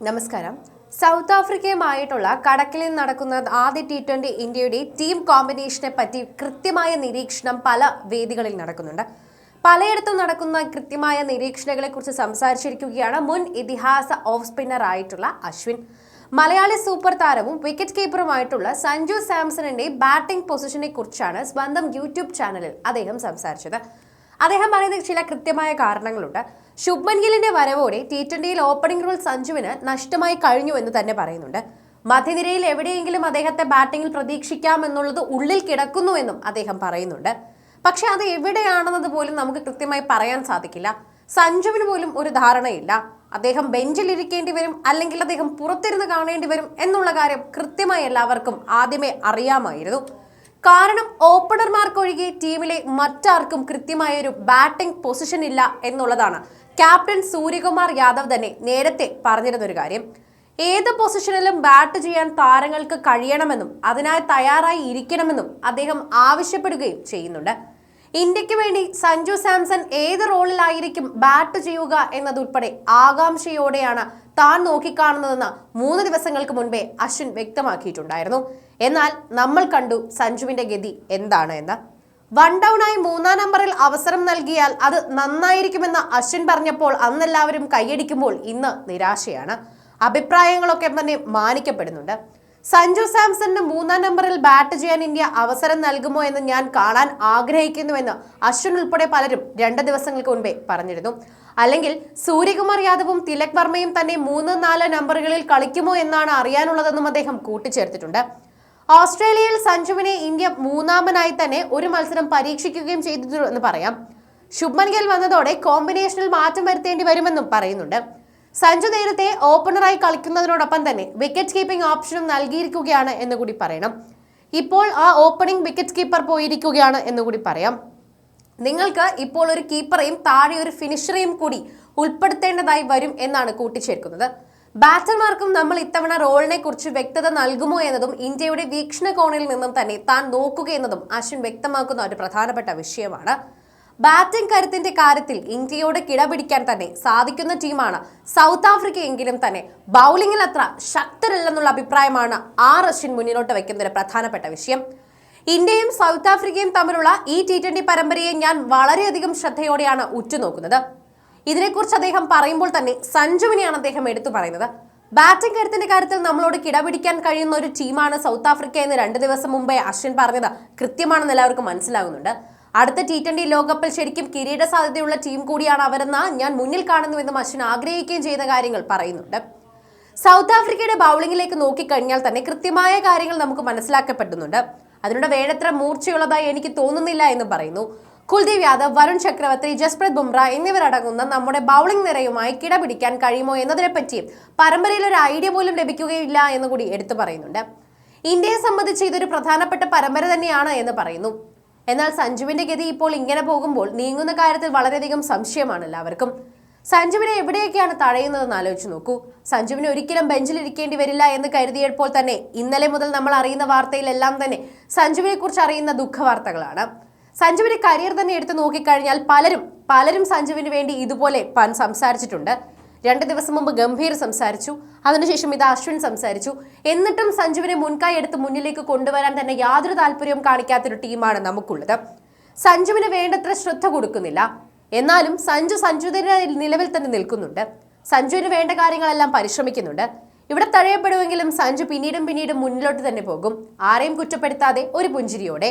നമസ്കാരം. സൗത്ത് ആഫ്രിക്കയുമായിട്ടുള്ള കടക്കിലിൽ നടക്കുന്ന ആദ്യ ടി ട്വന്റി ഇന്ത്യയുടെ ടീം കോമ്പിനേഷനെ പറ്റി കൃത്യമായ നിരീക്ഷണം പല വേദികളിൽ നടക്കുന്നുണ്ട്. പലയിടത്തും നടക്കുന്ന കൃത്യമായ നിരീക്ഷണങ്ങളെ കുറിച്ച് സംസാരിച്ചിരിക്കുകയാണ് മുൻ ഇതിഹാസ ഓഫ് സ്പിന്നർ ആയിട്ടുള്ള അശ്വിൻ. മലയാളി സൂപ്പർ താരവും വിക്കറ്റ് കീപ്പറുമായിട്ടുള്ള സഞ്ജു സാംസണിന്റെ ബാറ്റിംഗ് പൊസിഷനെ കുറിച്ചാണ് സ്വന്തം യൂട്യൂബ് ചാനലിൽ അദ്ദേഹം സംസാരിച്ചത്. അദ്ദേഹം പറയുന്ന ചില കൃത്യമായ കാരണങ്ങളുണ്ട്. ശുഭ്മൻ ഗില്ലിന്റെ വരവോടെ ടി ട്വന്റിയിൽ ഓപ്പണിംഗ് റോൾ സഞ്ജുവിന് നഷ്ടമായി കഴിഞ്ഞു എന്ന് തന്നെ പറയുന്നുണ്ട്. മധ്യനിരയിൽ എവിടെയെങ്കിലും അദ്ദേഹത്തെ ബാറ്റിംഗിൽ പ്രതീക്ഷിക്കാമെന്നുള്ളത് ഉള്ളിൽ കിടക്കുന്നുവെന്നും അദ്ദേഹം പറയുന്നുണ്ട്. പക്ഷെ അത് എവിടെയാണെന്നത് പോലും നമുക്ക് കൃത്യമായി പറയാൻ സാധിക്കില്ല. സഞ്ജുവിന് പോലും ഒരു ധാരണയില്ല. അദ്ദേഹം ബെഞ്ചിൽ ഇരിക്കേണ്ടി വരും അല്ലെങ്കിൽ അദ്ദേഹം പുറത്തിരുന്ന് കാണേണ്ടി വരും എന്നുള്ള കാര്യം കൃത്യമായി എല്ലാവർക്കും ആദ്യമേ അറിയാമായിരുന്നു. കാരണം ഓപ്പണർമാർക്കൊഴികെ ടീമിലെ മറ്റാർക്കും കൃത്യമായൊരു ബാറ്റിംഗ് പൊസിഷൻ ഇല്ല എന്നുള്ളതാണ്. ക്യാപ്റ്റൻ സൂര്യകുമാർ യാദവ് തന്നെ നേരത്തെ പറഞ്ഞിരുന്നൊരു കാര്യം. ഏത് പൊസിഷനിലും ബാറ്റ് ചെയ്യാൻ താരങ്ങൾക്ക് കഴിയണമെന്നും അതിനായി തയ്യാറായി ഇരിക്കണമെന്നും അദ്ദേഹം ആവശ്യപ്പെടുകയും ചെയ്യുന്നുണ്ട്. ഇന്ത്യയ്ക്ക് വേണ്ടി സഞ്ജു സാംസൺ ഏത് റോളിലായിരിക്കും ബാറ്റ് ചെയ്യുക എന്നതുൾപ്പെടെ ആകാംക്ഷയോടെയാണ് താൻ നോക്കിക്കാണുന്നതെന്ന് മൂന്ന് ദിവസങ്ങൾക്ക് മുൻപേ അശ്വിൻ വ്യക്തമാക്കിയിട്ടുണ്ടായിരുന്നു. എന്നാൽ നമ്മൾ കണ്ടു സഞ്ജുവിന്റെ ഗതി എന്താണ് എന്ന്. വൺ ഡൗണായി മൂന്നാം നമ്പറിൽ അവസരം നൽകിയാൽ അത് നന്നായിരിക്കുമെന്ന് അശ്വിൻ പറഞ്ഞപ്പോൾ അന്നെല്ലാവരും കൈയടിക്കുമ്പോൾ ഇന്ന് നിരാശയാണ്. അഭിപ്രായങ്ങളൊക്കെ തന്നെ മാനിക്കപ്പെടുന്നുണ്ട്. സഞ്ജു സാംസണിന് മൂന്നാം നമ്പറിൽ ബാറ്റ് ചെയ്യാൻ ഇന്ത്യ അവസരം നൽകുമോ എന്ന് ഞാൻ കാണാൻ ആഗ്രഹിക്കുന്നുവെന്ന് അശ്വിൻ ഉൾപ്പെടെ പലരും രണ്ട് ദിവസങ്ങൾക്ക് മുൻപേ പറഞ്ഞിരുന്നു. അല്ലെങ്കിൽ സൂര്യകുമാർ യാദവും തിലക് വർമ്മയും തന്നെ മൂന്ന് നാല് നമ്പറുകളിൽ കളിക്കുമോ എന്നാണ് അറിയാനുള്ളതെന്നും അദ്ദേഹം കൂട്ടിച്ചേർത്തിട്ടുണ്ട്. ഓസ്ട്രേലിയയിൽ സഞ്ജുവിനെ ഇന്ത്യ മൂന്നാമനായി തന്നെ ഒരു മത്സരം പരീക്ഷിക്കുകയും ചെയ്തിട്ടു എന്ന് പറയാം. ശുഭ്മൻ ഗിൽ വന്നതോടെ കോമ്പിനേഷനിൽ മാറ്റം വരുത്തേണ്ടി വരുമെന്നും പറയുന്നുണ്ട്. സഞ്ജു നേരത്തെ ഓപ്പണറായി കളിക്കുന്നതിനോടൊപ്പം തന്നെ വിക്കറ്റ് കീപ്പിംഗ് ഓപ്ഷനും നൽകിയിരിക്കുകയാണ് എന്ന് കൂടി പറയണം. ഇപ്പോൾ ആ ഓപ്പണിംഗ് വിക്കറ്റ് കീപ്പർ പോയിരിക്കുകയാണ് എന്ന് കൂടി പറയാം. നിങ്ങൾക്ക് ഇപ്പോൾ ഒരു കീപ്പറെയും താഴെ ഒരു ഫിനിഷറെയും കൂടി ഉൾപ്പെടുത്തേണ്ടതായി വരും എന്നാണ് കൂട്ടിച്ചേർക്കുന്നത്. ബാറ്റർമാർക്കും നമ്മൾ ഇത്തവണ റോളിനെ കുറിച്ച് വ്യക്തത നൽകുമോ എന്നതും ഇന്ത്യയുടെ വീക്ഷണകോണിൽ നിന്നും തന്നെ താൻ നോക്കുകയെന്നതും അശ്വിൻ വ്യക്തമാക്കുന്ന ഒരു പ്രധാനപ്പെട്ട വിഷയമാണ്. ബാറ്റിംഗ് കരുത്തിന്റെ കാര്യത്തിൽ ഇന്ത്യയോട് കിടപിടിക്കാൻ തന്നെ സാധിക്കുന്ന ടീമാണ് സൗത്ത് ആഫ്രിക്കയെങ്കിലും തന്നെ. ബൗളിംഗിൽ അത്ര ശക്തരല്ലെന്നുള്ള അഭിപ്രായമാണ് ആർ അശ്വിൻ മുന്നിലോട്ട് വെക്കുന്ന ഒരു പ്രധാനപ്പെട്ട വിഷയം. ഇന്ത്യയും സൗത്ത് ആഫ്രിക്കയും തമ്മിലുള്ള ഈ ടി ട്വന്റി പരമ്പരയെ ഞാൻ വളരെയധികം ശ്രദ്ധയോടെയാണ് ഉറ്റുനോക്കുന്നത്. ഇതിനെക്കുറിച്ച് അദ്ദേഹം പറയുമ്പോൾ തന്നെ സഞ്ജുവിനെയാണ് അദ്ദേഹം എടുത്തു പറയുന്നത്. ബാറ്റിംഗ് കരുത്തിന്റെ കാര്യത്തിൽ നമ്മളോട് കിടപിടിക്കാൻ കഴിയുന്ന ഒരു ടീമാണ് സൗത്ത് ആഫ്രിക്ക എന്ന് രണ്ട് ദിവസം മുമ്പേ അശ്വിൻ പറഞ്ഞത് കൃത്യമാണെന്ന് എല്ലാവർക്കും മനസ്സിലാകുന്നുണ്ട്. അടുത്ത ടി ട്വന്റി ലോകകപ്പിൽ ശരിക്കും കിരീട സാധ്യതയുള്ള ടീം കൂടിയാണ് അവരെന്ന് ഞാൻ മുന്നിൽ കാണുന്നുവെന്നും അശ്വിൻ ആഗ്രഹിക്കുകയും ചെയ്ത കാര്യങ്ങൾ പറയുന്നുണ്ട്. സൗത്ത് ആഫ്രിക്കയുടെ ബൗളിംഗിലേക്ക് നോക്കിക്കഴിഞ്ഞാൽ തന്നെ കൃത്യമായ കാര്യങ്ങൾ നമുക്ക് മനസ്സിലാക്കപ്പെടുന്നുണ്ട് അതിനുള്ള വേണ്ടത്ര മൂർച്ചയുള്ളതായി എനിക്ക് തോന്നുന്നില്ല എന്ന് പറയുന്നു. കുൽദീപ് യാദവ് വരുൺ ചക്രവർത്തി ജസ്പ്രീത് ബുംറ എന്നിവരടങ്ങുന്ന നമ്മുടെ ബൗളിംഗ് നിരയുമായി കിടപിടിക്കാൻ കഴിയുമോ എന്നതിനെ പറ്റിയും പരമ്പരയിൽ ഒരു ഐഡിയ പോലും ലഭിക്കുകയില്ല എന്ന് കൂടി എടുത്തു പറയുന്നുണ്ട്. ഇന്ത്യയെ സംബന്ധിച്ച് ഇതൊരു പ്രധാനപ്പെട്ട പരമ്പര തന്നെയാണ് എന്ന് പറയുന്നു. എന്നാൽ സഞ്ജുവിന്റെ ഗതി ഇപ്പോൾ ഇങ്ങനെ പോകുമ്പോൾ നീങ്ങുന്ന കാര്യത്തിൽ വളരെയധികം സംശയമാണ് എല്ലാവർക്കും. സഞ്ജുവിനെ എവിടെയൊക്കെയാണ് തഴയുന്നതെന്ന് ആലോചിച്ച് നോക്കൂ. സഞ്ജുവിനെ ഒരിക്കലും ബെഞ്ചിൽ ഇരിക്കേണ്ടി വരില്ല എന്ന് കരുതിയപ്പോൾ തന്നെ ഇന്നലെ മുതൽ നമ്മൾ അറിയുന്ന വാർത്തയിലെല്ലാം തന്നെ സഞ്ജുവിനെ കുറിച്ച് അറിയുന്ന ദുഃഖവാർത്തകളാണ്. സഞ്ജുവിന്റെ കരിയർ തന്നെ എടുത്തു നോക്കിക്കഴിഞ്ഞാൽ പലരും പലരും സഞ്ജുവിന് വേണ്ടി ഇതുപോലെ സംസാരിച്ചിട്ടുണ്ട്. രണ്ട് ദിവസം മുമ്പ് ഗംഭീർ സംസാരിച്ചു അതിനുശേഷം ഇത് അശ്വിൻ സംസാരിച്ചു. എന്നിട്ടും സഞ്ജുവിനെ മുൻകൈ എടുത്ത് മുന്നിലേക്ക് കൊണ്ടുവരാൻ തന്നെ യാതൊരു താല്പര്യവും കാണിക്കാത്തൊരു ടീമാണ് നമുക്കുള്ളത്. സഞ്ജുവിന് വേണ്ടത്ര ശ്രദ്ധ കൊടുക്കുന്നില്ല. എന്നാലും സഞ്ജു സഞ്ജുവിന്റെ നിലവിൽ തന്നെ നിൽക്കുന്നുണ്ട്. സഞ്ജുവിന് വേണ്ട കാര്യങ്ങളെല്ലാം പരിശ്രമിക്കുന്നുണ്ട്. ഇവിടെ തഴയപ്പെടുമെങ്കിലും സഞ്ജു പിന്നീടും പിന്നീടും മുന്നിലോട്ട് തന്നെ പോകും. ആരെയും കുറ്റപ്പെടുത്താതെ ഒരു പുഞ്ചിരിയോടെ.